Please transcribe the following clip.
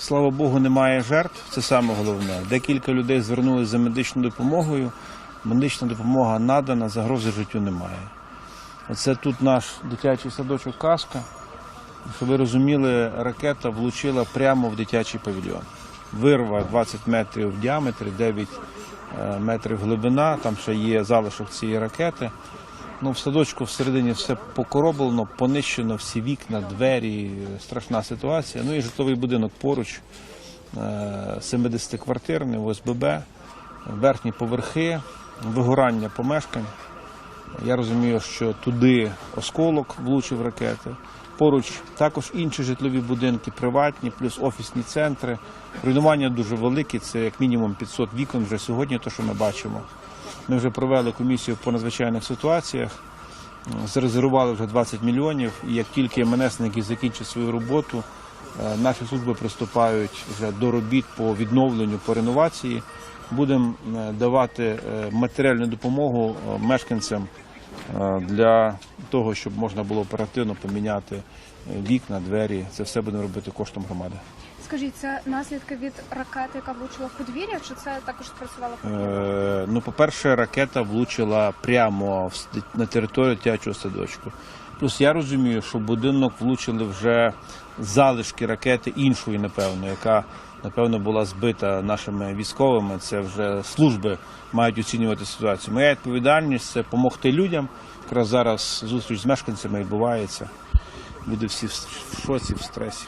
слава Богу, немає жертв. Це саме головне. Декілька людей звернулися за медичною допомогою. Медична допомога надана, загрози життю немає. Оце тут наш дитячий садочок Каска. Щоб ви розуміли, ракета влучила прямо в дитячий павільйон. Вирва 20 метрів в діаметрі, 9 е, метрів глибина. Там ще є залишок цієї ракети. Ну, в садочку всередині все покороблено, понищено, всі вікна, двері, страшна ситуація. Ну і житловий будинок поруч, е, 70-квартирний, ОСББ, верхні поверхи, вигорання помешкань. Я розумію, що туди осколок влучив ракети. Поруч також інші житлові будинки, приватні, плюс офісні центри. Руйнування дуже великі, це як мінімум 500 вікон вже сьогодні, то що ми бачимо. Ми вже провели комісію по надзвичайних ситуаціях, зарезервували вже 20 мільйонів. І як тільки МНСники закінчать свою роботу, е, наші служби приступають вже до робіт по відновленню, по реновації. Будемо е, давати е, матеріальну допомогу мешканцям для того, щоб можна було оперативно поміняти вікна, двері. Це все будемо робити коштом громади. Скажіть, це наслідки від ракети, яка влучила в подвір'я, чи це також спрацювало? Е, Ну, по-перше, ракета влучила прямо в на територію дитячого садочку. Плюс я розумію, що в будинок влучили вже залишки ракети іншої, напевно, яка напевно була збита нашими військовими. Це вже служби мають оцінювати ситуацію. Моя відповідальність це допомогти людям. Якраз зараз зустріч з мешканцями відбувається. Люди всі в шоці, в стресі.